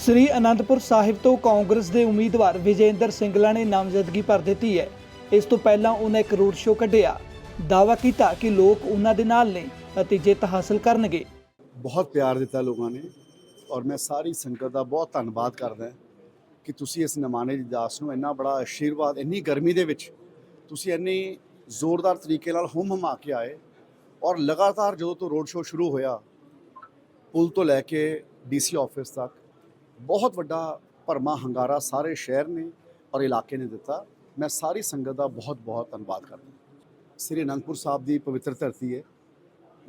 ਸ੍ਰੀ ਅਨੰਦਪੁਰ ਸਾਹਿਬ ਤੋਂ ਕਾਂਗਰਸ ਦੇ ਉਮੀਦਵਾਰ ਵਿਜੇਂਦਰ ਸਿੰਗਲਾ ਨੇ ਨਾਮਜ਼ਦਗੀ ਭਰ ਦਿੱਤੀ ਹੈ। ਇਸ ਤੋਂ ਪਹਿਲਾਂ ਉਹਨਾਂ ਇੱਕ ਰੋਡ ਸ਼ੋਅ ਕੱਢਿਆ। ਦਾਅਵਾ ਕੀਤਾ ਕਿ ਲੋਕ ਉਹਨਾਂ ਦੇ ਨਾਲ ਨੇ ਅਤੇ ਜਿੱਤ ਹਾਸਲ ਕਰਨਗੇ। ਬਹੁਤ ਪਿਆਰ ਦਿੱਤਾ ਲੋਕਾਂ ਨੇ ਔਰ ਮੈਂ ਸਾਰੀ ਸੰਗਤ ਦਾ ਬਹੁਤ ਧੰਨਵਾਦ ਕਰਦਾ ਕਿ ਤੁਸੀਂ ਇਸ ਨਮਾਨੇ ਦੀ ਦਾਸ ਨੂੰ ਇੰਨਾ ਬੜਾ ਆਸ਼ੀਰਵਾਦ ਇੰਨੀ ਗਰਮੀ ਦੇ ਵਿੱਚ ਤੁਸੀਂ ਇੰਨੀ ਜ਼ੋਰਦਾਰ ਤਰੀਕੇ ਨਾਲ ਹੁਮ ਹਮਾ ਕੇ ਆਏ ਔਰ ਲਗਾਤਾਰ ਜਦੋਂ ਤੋਂ ਰੋਡ ਸ਼ੋਅ ਸ਼ੁਰੂ ਹੋਇਆ, ਪੁਲ ਤੋਂ ਲੈ ਕੇ ਡੀਸੀ ਆਫਿਸ ਤੱਕ ਬਹੁਤ ਵੱਡਾ ਭਰਮਾ ਹੰਗਾਰਾ ਸਾਰੇ ਸ਼ਹਿਰ ਨੇ ਔਰ ਇਲਾਕੇ ਨੇ ਦਿੱਤਾ। ਮੈਂ ਸਾਰੀ ਸੰਗਤ ਦਾ ਬਹੁਤ ਬਹੁਤ ਧੰਨਵਾਦ ਕਰਦਾ ਸ੍ਰੀ ਅਨੰਦਪੁਰ ਸਾਹਿਬ ਦੀ ਪਵਿੱਤਰ ਧਰਤੀ ਹੈ।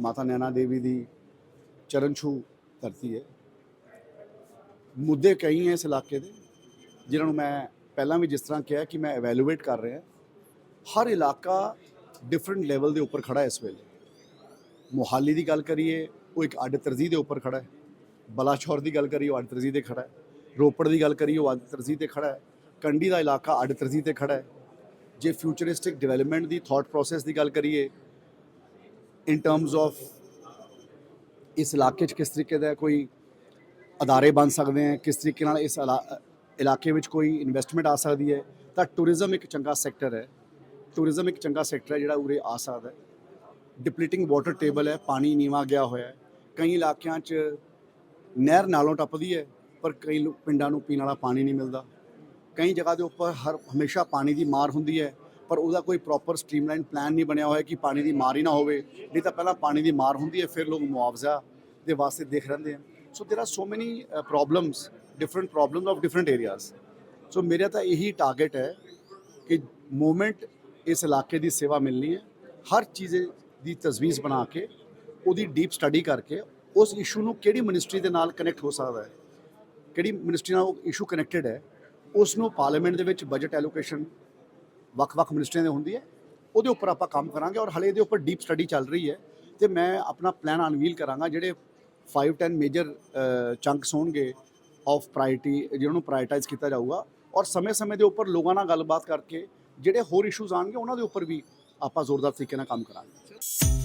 ਮਾਤਾ ਨੈਣਾ ਦੇਵੀ ਦੀ ਚਰਨ ਛੂ ਧਰਤੀ ਹੈ। ਮੁੱਦੇ ਕਈ ਹੈ ਇਸ ਇਲਾਕੇ ਦੇ, ਜਿਨ੍ਹਾਂ ਨੂੰ ਮੈਂ ਪਹਿਲਾਂ ਵੀ ਜਿਸ ਤਰ੍ਹਾਂ ਕਿਹਾ ਕਿ ਮੈਂ ਇਵੈਲੂਏਟ ਕਰ ਰਿਹਾ। ਹਰ ਇਲਾਕਾ ਡਿਫਰੈਂਟ ਲੈਵਲ ਦੇ ਉੱਪਰ ਖੜਾ ਹੈ ਇਸ ਵੇਲੇ। ਮੋਹਾਲੀ ਦੀ ਗੱਲ ਕਰੀਏ, ਉਹ ਇੱਕ ਅੱਡ ਤਰਜੀਹ ਦੇ ਉੱਪਰ ਖੜਾ ਹੈ। ਬਲਾਸ਼ੌਰ ਦੀ ਗੱਲ ਕਰੀਏ, ਉਹ ਅੱਡ ਤਰਜੀ ਤੇ ਖੜਾ ਹੈ। ਰੋਪੜ ਦੀ ਗੱਲ ਕਰੀਏ, ਉਹ ਅੱਡ ਤਰਜੀਹ ਤੇ ਖੜਾ ਹੈ। ਕੰਡੀ ਦਾ ਇਲਾਕਾ ਅੱਡ ਤਰਜੀਹ ਤੇ ਖੜਾ ਹੈ। ਜੇ ਫਿਊਚਰਿਸਟਿਕ ਡਿਵੈਲਪਮੈਂਟ ਦੀ ਥਾਟ ਪ੍ਰੋਸੈਸ ਦੀ ਗੱਲ ਕਰੀਏ ਇਨ ਟਰਮਸ ਆਫ ਇਸ ਇਲਾਕੇ 'ਚ ਕਿਸ ਤਰੀਕੇ ਦਾ ਕੋਈ ਅਦਾਰੇ ਬਣ ਸਕਦੇ ਹੈ, ਕਿਸ ਤਰੀਕੇ ਨਾਲ ਇਸ ਇਲਾ- ਇਲਾਕੇ ਵਿੱਚ ਕੋਈ ਇਨਵੈਸਟਮੈਂਟ ਆ ਸਕਦੀ ਹੈ, ਤਾਂ ਟੂਰਿਜ਼ਮ ਇੱਕ ਚੰਗਾ ਸੈਕਟਰ ਹੈ। ਟੂਰਿਜ਼ਮ ਇੱਕ ਚੰਗਾ ਸੈਕਟਰ ਹੈ ਜਿਹੜਾ ਉਰੇ ਆ ਸਕਦਾ ਹੈ। ਡਿਪਲੀਟਿੰਗ ਵਾਟਰ ਟੇਬਲ ਹੈ, ਪਾਣੀ ਨੀਵਾ ਗਿਆ ਹੋਇਆ ਹੈ। ਕਈ ਇਲਾਕਿਆਂ 'ਚ ਨਹਿਰ ਨਾਲੋਂ ਟੱਪਦੀ ਹੈ, ਪਰ ਕਈ ਲੋ- ਪਿੰਡਾਂ ਨੂੰ ਪੀਣ ਵਾਲਾ ਪਾਣੀ ਨਹੀਂ ਮਿਲਦਾ। ਕਈ ਜਗ੍ਹਾ ਦੇ ਉੱਪਰ ਹਰ, ਹਮੇਸ਼ਾ ਪਾਣੀ ਦੀ ਮਾਰ ਹੁੰਦੀ ਹੈ, ਪਰ ਉਹਦਾ ਕੋਈ ਪ੍ਰੋਪਰ ਸਟ੍ਰੀਮਲਾਈਨ ਪਲਾਨ ਨਹੀਂ ਬਣਿਆ ਹੋਇਆ ਕਿ ਪਾਣੀ ਦੀ ਮਾਰ ਹੀ ਨਾ ਹੋਵੇ। ਨਹੀਂ ਤਾਂ ਪਹਿਲਾਂ ਪਾਣੀ ਦੀ ਮਾਰ ਹੁੰਦੀ ਹੈ, ਫਿਰ ਲੋਕ ਮੁਆਵਜ਼ਾ ਦੇ ਵਾਸਤੇ ਦੇਖ ਰਹਿੰਦੇ ਹਨ। So there are so many problems different problems of different areas so ਮੇਰਾ ਤਾਂ ਇਹੀ ਟਾਰਗੇਟ ਹੈ ਕਿ ਮੂਵਮੈਂਟ ਇਸ ਇਲਾਕੇ ਦੀ ਸੇਵਾ ਮਿਲਣੀ ਹੈ, ਹਰ ਚੀਜ਼ ਦੀ ਤਜਵੀਜ਼ ਬਣਾ ਕੇ, ਉਹਦੀ ਡੀਪ ਸਟੱਡੀ ਕਰਕੇ ਉਸ ਇਸ਼ੂ ਨੂੰ ਕਿਹੜੀ ਮਿਨਿਸਟਰੀ ਦੇ ਨਾਲ ਕਨੈਕਟ ਹੋ ਸਕਦਾ ਹੈ? ਕਿਹੜੀ ਮਿਨਿਸਟਰੀ ਨਾਲ ਉਹ ਇਸ਼ੂ ਕਨੈਕਟਡ ਹੈ? ਉਸ ਨੂੰ ਪਾਰਲੀਮੈਂਟ ਦੇ ਵਿੱਚ ਬਜਟ ਐਲੋਕੇਸ਼ਨ ਵੱਖ-ਵੱਖ ਮਿਨਿਸਟਰੀਆਂ ਦੇ ਹੁੰਦੀ ਹੈ। ਉਹਦੇ ਉੱਪਰ ਆਪਾਂ ਕੰਮ ਕਰਾਂਗੇ ਔਰ ਹਲੇ ਇਹਦੇ ਉੱਪਰ ਡੀਪ ਸਟੱਡੀ ਚੱਲ ਰਹੀ ਹੈ ਤੇ ਮੈਂ ਆਪਣਾ ਪਲਾਨ ਅਨਵੀਲ ਕਰਾਂਗਾ ਜਿਹੜੇ 5 10 ਮੇਜਰ ਚੰਕਸ ਹੋਣਗੇ ਆਫ ਪ੍ਰਾਇੋਰਟੀ ਜਿਹਨਾਂ ਨੂੰ ਪ੍ਰਾਇੋਰਟਾਈਜ਼ ਕੀਤਾ ਜਾਊਗਾ ਔਰ ਸਮੇਂ-ਸਮੇਂ ਦੇ ਉੱਪਰ ਲੋਕਾਂ ਨਾਲ ਗੱਲਬਾਤ ਕਰਕੇ ਜਿਹੜੇ ਹੋਰ ਇਸ਼ੂਜ਼ ਆਣਗੇ ਉਹਨਾਂ ਦੇ ਉੱਪਰ ਵੀ ਆਪਾਂ ਜ਼ੋਰਦਾਰ ਤਰੀਕੇ ਨਾਲ ਕੰਮ ਕਰਾਂਗੇ।